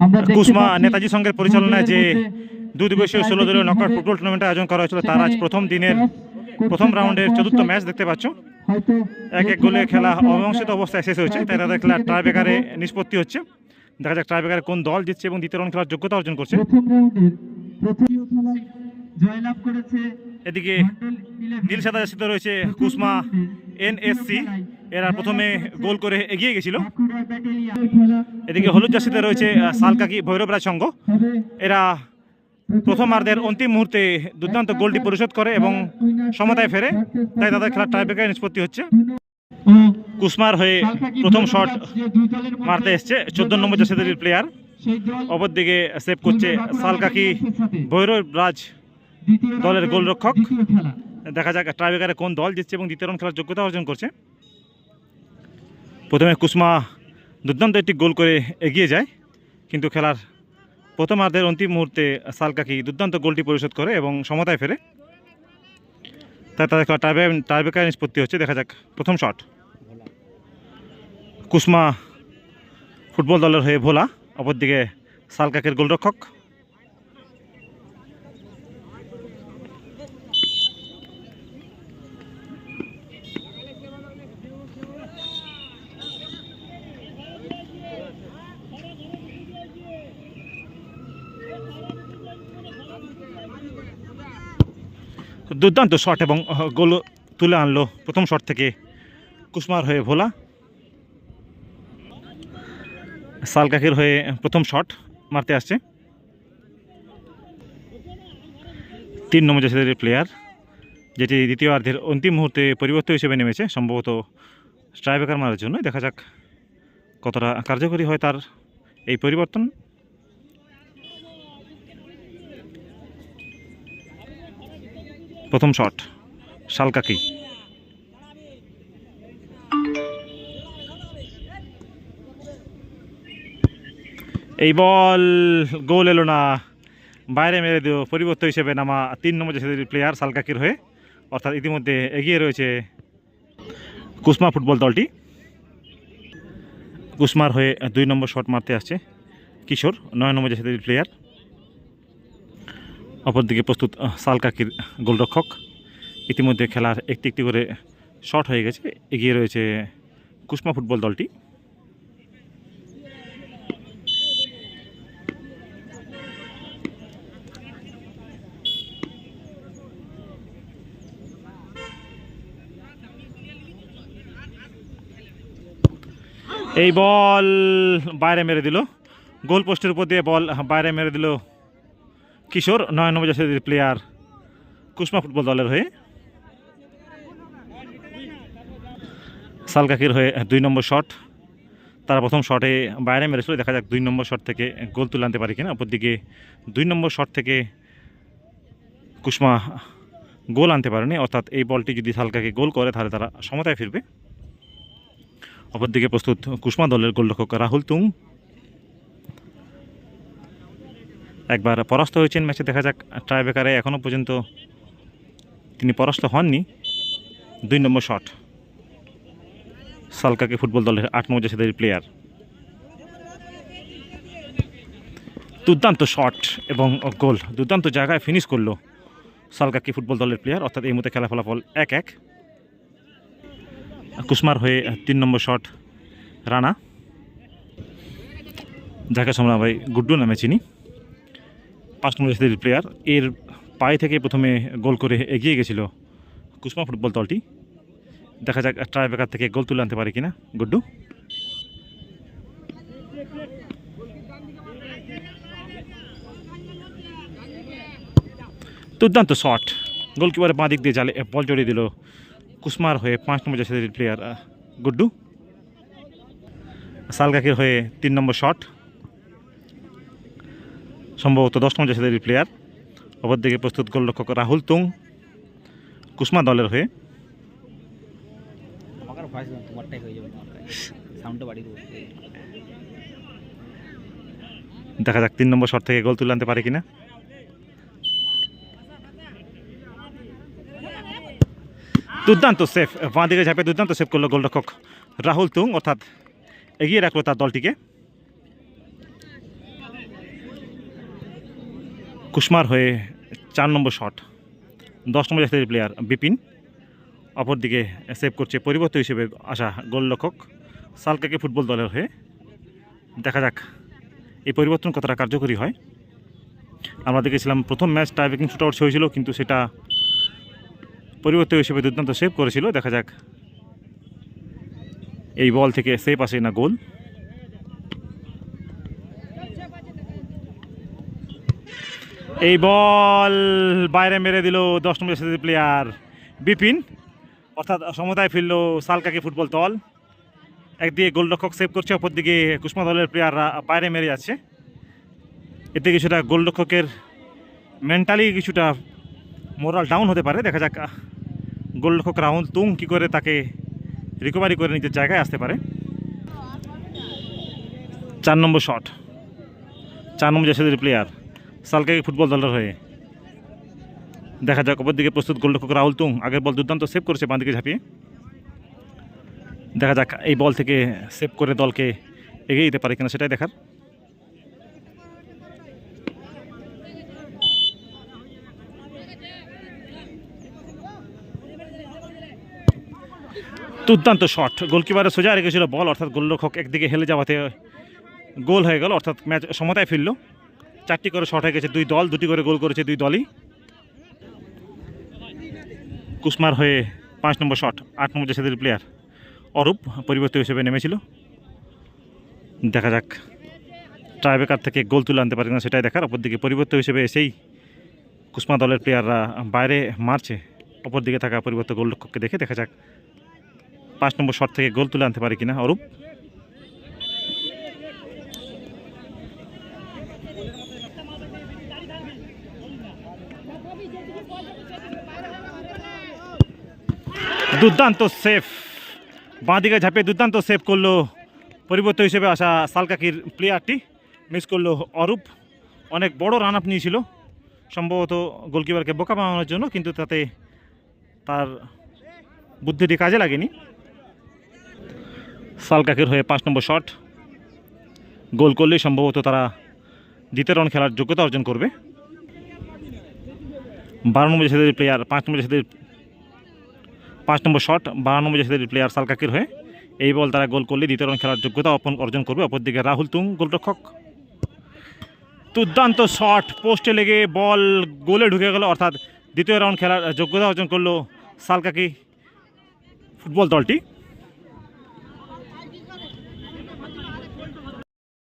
কুসমা নেতাজি সংঘের পরিচালনায় যে দুই দিবসীয় ষোলো দলীয় নকআউট ফুটবল টুর্নামেন্টের আয়োজন করা হয়েছিল তার আজ প্রথম দিনের প্রথম রাউন্ডের চতুর্থ ম্যাচ দেখতে পাচ্ছ। এক এক গোলে খেলা অমীমাংসিত অবস্থায় শেষ হয়েছে তাই তাদের খেলা ট্রাইবেকারে নিষ্পত্তি হচ্ছে। দেখা যাক ট্রাইবেকারে কোন দল জিতছে এবং দ্বিতীয় রাউন্ড খেলার যোগ্যতা অর্জন করছে। প্রথম রাউন্ডের প্রথম খেলায় জয়লাভ করেছে এদিকে মন্ডল 11 নীল সাদা জার্সিতে রয়েছে কুসমা এনএসসি। এরা প্রথমে গোল করে এগিয়ে গেছিল। এদিকে হলুদ জার্সিতে রয়েছে সালকাকি ভৈরবরাজ সংঘ এরা প্রথমার্ধের অন্তিম মুহূর্তে দুর্দান্ত গোলটি পরিশোধ করে এবং সমতায় ফেরে। তাই তাদের খেলার টাইব্রেকারে নিষ্পত্তি হচ্ছে। কুসমার হয়ে প্রথম শট মারতে এসছে চোদ্দ নম্বর জাসিদের প্লেয়ার অপরদিকে সেভ করছে সালকাকি ভৈরবরাজ দলের গোলরক্ষক। দেখা যাক ট্রাইবেকারে কোন দল জিতছে এবং দ্বিতীয় রাউন্ড খেলার যোগ্যতা অর্জন করছে। প্রথমে কুসমা দুর্দান্ত একটি গোল করে এগিয়ে যায় কিন্তু খেলার প্রথমার্ধের অন্তিম মুহূর্তে সালকাকি দুর্দান্ত গোলটি পরিশোধ করে এবং সমতায় ফেরে। তাই তাদের খেলা টাইবে টাইবেকার নিষ্পত্তি হচ্ছে। দেখা যাক প্রথম শট। কুসমা ফুটবল দলের হয়ে ভোলা অপরদিকে সালকাকের গোলরক্ষক। দুর্দান্ত শট এবং গোল তুলে আনলো প্রথম শট থেকে কুসমার হয়ে ভোলা। সালকাকির হয়ে প্রথম শট মারতে আসছে। তিন নম্বর জাসিদের প্লেয়ার যেটি দ্বিতীয়ার্ধের অন্তিম মুহূর্তে পরিবর্তন হিসেবে নেমেছে, সম্ভবত স্ট্রাইবেকার মারার জন্য দেখা যাক কতটা কার্যকরী হয় তার এই পরিবর্তন। প্রথম শট। শালকাকি এই বল, গোল এলো না। বাইরে মেরে দিও। পরিবর্তন হিসেবে নামা তিন নম্বর জাতীয় প্লেয়ার সালকাকির হয়ে, অর্থাৎ ইতিমধ্যে এগিয়ে রয়েছে কুসমা ফুটবল দলটি। কুসমার হয়ে দুই নম্বর শট মারতে আসছে কিশোর, নয় নম্বর জাতীয় প্লেয়ার অপরদিকে প্রস্তুত সালকাকির গোলরক্ষক। ইতিমধ্যে খেলার একটি একটি করে শট হয়ে গেছে। এগিয়ে রয়েছে কুসমা ফুটবল দলটি। এই বল বাইরে মেরে দিল। গোল পোস্টের উপর দিয়ে বল বাইরে মেরে দিল কিশোর, নয় নম্বর প্লেয়ার কুসমা ফুটবল দলের হয়ে। সালকাকির হয়ে দুই নম্বর শট তারা প্রথম শটে বাইরে মেরেছিল, দেখা যাক দুই নম্বর শট থেকে গোল তুলে আনতে পারি কিনা। অপরদিকে দুই নম্বর শট থেকে কুসমা গোল আনতে পারেনি, অর্থাৎ এই বলটি যদি সালকাকে গোল করে, তাহলে তারা সমতায় ফিরবে। অপরদিকে প্রস্তুত কুসমা দলের গোলরক্ষক রাহুল তুং একবার পরাস্ত হয়েছেন ম্যাচে, দেখা যাক ট্রাইবেকারে এখনও পর্যন্ত তিনি পরাস্ত হননি। দুই নম্বর শট। সালকাকে ফুটবল দলের আট নম্বর জাসিদের প্লেয়ার দুর্দান্ত শট এবং গোল, দুর্দান্ত জায়গায় ফিনিশ করল সালকাকি ফুটবল দলের প্লেয়ার অর্থাৎ এই মুহূর্তে খেলা ফলাফল এক এক। কুসমার হয়ে তিন নম্বর শট, রানা। যাকে আমরা ভাই গুড্ডু নামে চিনি। পাঁচ নম্বর জাতীয় প্লেয়ার এর পায়ে থেকে প্রথমে গোল করে এগিয়ে গেছিল কুসমা ফুটবল দলটি। দেখা যাক ট্রাইবেকার থেকে গোল তুলে আনতে পারে কিনা গুড্ডু। দুর্দান্ত শট গোলকিপারের বাঁ দিক দিয়ে জালে বল জড়িয়ে দিল কুসমার হয়ে পাঁচ নম্বর জাতীয় প্লেয়ার গুড্ডু। সালকাকির হয়ে তিন নম্বর শট সম্ভবত দশ নম্বর জাতীয় প্লেয়ার অপরদিকে প্রস্তুত গোলরক্ষক রাহুল তুং কুসমা দলের হয়ে। দেখা যাক তিন নম্বর শট থেকে গোল তুলে আনতে পারে কিনা। দুর্দান্ত সেফ বাঁ দিকে ঝাঁপে দুর্দান্ত সেফ করল গোলরক্ষক রাহুল তুং অর্থাৎ এগিয়ে রাখল তার দলটিকে। কুসমার হয়ে চার নম্বর শট, দশ নম্বর জাতীয় প্লেয়ার বিপিন, অপরদিকে সেভ করছে পরিবর্তন হিসেবে আসা গোলরক্ষক সালকাকে ফুটবল দলের হয়ে। দেখা যাক এই পরিবর্তন কতটা কার্যকরী হয়। আমরা দেখেছিলাম প্রথম match tie breaking shoot out হয়েছিল, কিন্তু সেটা পরিবর্তন হিসেবে দুর্দান্ত সেভ করেছিল। দেখা যাক এই বল থেকে সেভ আসে না গোল। এই বল বাইরে মেরে দিল দশ নম্বর সাথে প্লেয়ার বিপিন। অর্থাৎ সমতায় ফিরল সালকাকে ফুটবল দল। একদিকে গোলরক্ষক সেভ করছে, অপরদিকে কুসমা দলের প্লেয়াররা বাইরে মেরে যাচ্ছে। এতে কিছুটা গোলরক্ষকের মেন্টালি কিছুটা মোরাল ডাউন হতে পারে। দেখা যাক গোলরক্ষক রাহুল তুং কী করে তাকে রিকভারি করে নিজের জায়গায় আসতে পারে। চার নম্বর শট চার নম্বর জাসেদের প্লেয়ার সালকাকে ফুটবল দলের হয়ে। দেখা যাক অপরদিকে প্রস্তুত গোলরক্ষক রাহুল তুং আগের বল দুর্দান্ত সেভ করেছে বাঁদিকে ঝাঁপিয়ে। দেখা যাক, এই বল থেকে সেভ করে দলকে এগিয়ে দিতে পারে কিনা সেটাই দেখার। দুর্দান্ত শট। গোলকিপারে সোজা রেখেছিল বল, অর্থাৎ গোলরক্ষক একদিকে হেলে যাওয়াতে গোল হয়ে গেল, অর্থাৎ ম্যাচ সমতায় ফিরল। চারটি করে শট হয়ে গেছে, দুই দল, দুটি করে গোল করেছে দুই দলই। কুসমার হয়ে পাঁচ নম্বর শট আট নম্বর জাসেদের প্লেয়ার অরূপ পরিবর্তন হিসেবে নেমেছিল। দেখা যাক ট্রাইবেকার থেকে গোল তুলে আনতে পারে না সেটাই দেখার। অপরদিকে পরিবর্তন হিসেবে এসেই কুসমা দলের প্লেয়াররা বাইরে মারছে। অপরদিকে থাকা পরিবর্তন গোলরক্ষককে দেখে দেখা যাক, পাঁচ নম্বর শট থেকে গোল তুলে আনতে পারে কিনা অরূপ। দুর্দান্ত সেফ বাঁদিকে ঝাঁপিয়ে দুর্দান্ত সেভ করল পরিবর্তন হিসেবে আসা সালকাকির প্লেয়ারটি মিস করল অরূপ। অনেক বড় রান আপ নিয়েছিল। সম্ভবত গোলকিপারকে বোকা বানানোর জন্য, কিন্তু তাতে তার বুদ্ধিটি কাজে লাগেনি। সালকাকির হয়ে পাঁচ নম্বর শট গোল করলেই সম্ভবত তারা দ্বিতীয় রাউন্ড খেলার যোগ্যতা অর্জন করবে। বারো নম্বর জাতীয় প্লেয়ার পাঁচ নম্বর জাতীয়, পাঁচ নম্বর শট বারো নম্বর জাতীয় প্লেয়ার সালকাকির হয়ে এই বল তারা গোল করলে দ্বিতীয় রান খেলার যোগ্যতা অর্জন করবে। অপরদিকে রাহুল তুং, গোলরক্ষক। দুর্দান্ত শট পোস্টে লেগে বল গোলে ঢুকে গেল, অর্থাৎ দ্বিতীয় রাউন্ড খেলার যোগ্যতা অর্জন করল সালকাকি ফুটবল দলটি।